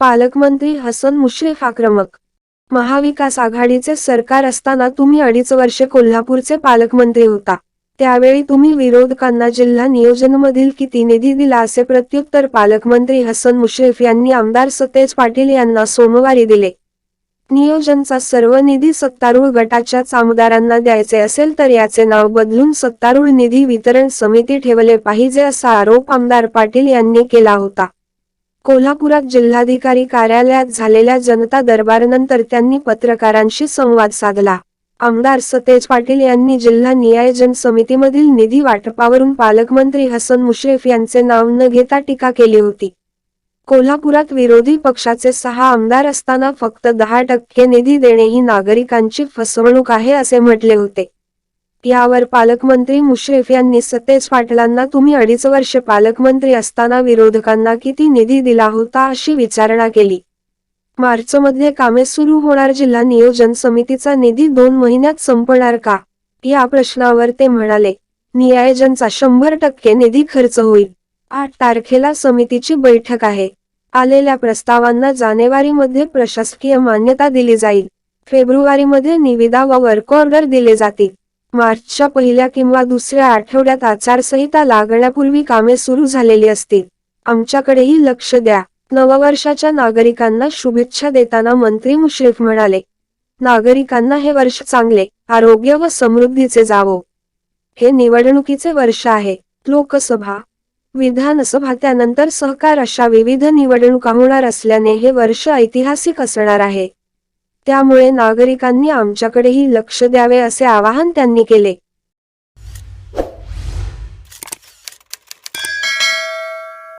पालकमंत्री हसन मुश्रीफ आक्रमक. महाविकास आघाडीचे सरकार असताना तुम्ही अडीच वर्षे कोल्हापूरचे पालकमंत्री होता. त्यावेळी तुम्ही विरोधकांना जिल्हा नियोजनमधील किती निधी दिला असे प्रत्युत्तर पालकमंत्री हसन मुश्रीफ यांनी आमदार सतेज पाटील यांना सोमवारी दिले. नियोजनचा सर्व निधी सत्तारूढ गटाच्याच आमदारांना द्यायचे असेल तर याचे नाव बदलून सत्तारूढ निधी वितरण समिती ठेवले पाहिजे असा आरोप आमदार पाटील यांनी केला होता. कोल्हापुरात जिल्हाधिकारी कार्यालयात झालेल्या जनता दरबारनंतर त्यांनी पत्रकारांशी संवाद साधला. आमदार सतेज पाटील यांनी जिल्हा नियोजन समितीमधील निधी वाटपावरून पालकमंत्री हसन मुश्रीफ यांचे नाव न घेता टीका केली होती. कोल्हापुरात विरोधी पक्षाचे सहा आमदार असताना फक्त दहा टक्के निधी देणे ही नागरिकांची फसवणूक आहे असे म्हटले होते. यावर पालकमंत्री मुश्रीफ यांनी सतेज पाटलांना तुम्ही अडीच वर्षे पालकमंत्री असताना विरोधकांना किती निधी दिला होता अशी विचारणा केली. मार्चमध्ये कामे सुरू होणार जिल्हा नियोजन समितीचा निधी दोन महिन्यात संपणार का? या प्रश्नावर ते म्हणाले नियोजनचा शंभर टक्के निधी खर्च होईल. आठ तारखेला समितीची बैठक आहे. आलेल्या प्रस्तावांना जानेवारीमध्ये प्रशासकीय मान्यता दिली जाईल. फेब्रुवारीमध्ये निविदा व वर्क ऑर्डर दिले जातील. मार्चच्या पहिल्या किंवा दुसऱ्या आठवड्यात आचारसंहिता लागण्यापूर्वी कामे सुरू झालेली असतील. आमच्याकडेही लक्ष द्या. नववर्षाच्या नागरिकांना शुभेच्छा देताना मंत्री मुश्रीफ म्हणाले. नागरिकांना हे वर्ष चांगले आरोग्य व समृद्धीचे जावो. हे निवडणुकीचे वर्ष आहे. लोकसभा विधानसभा त्यानंतर सहकार अशा विविध निवडणुका होणार असल्याने हे वर्ष ऐतिहासिक असणार आहे. त्यामुळे नागरिकांनी आमच्याकडेही लक्ष द्यावे असे आवाहन त्यांनी केले.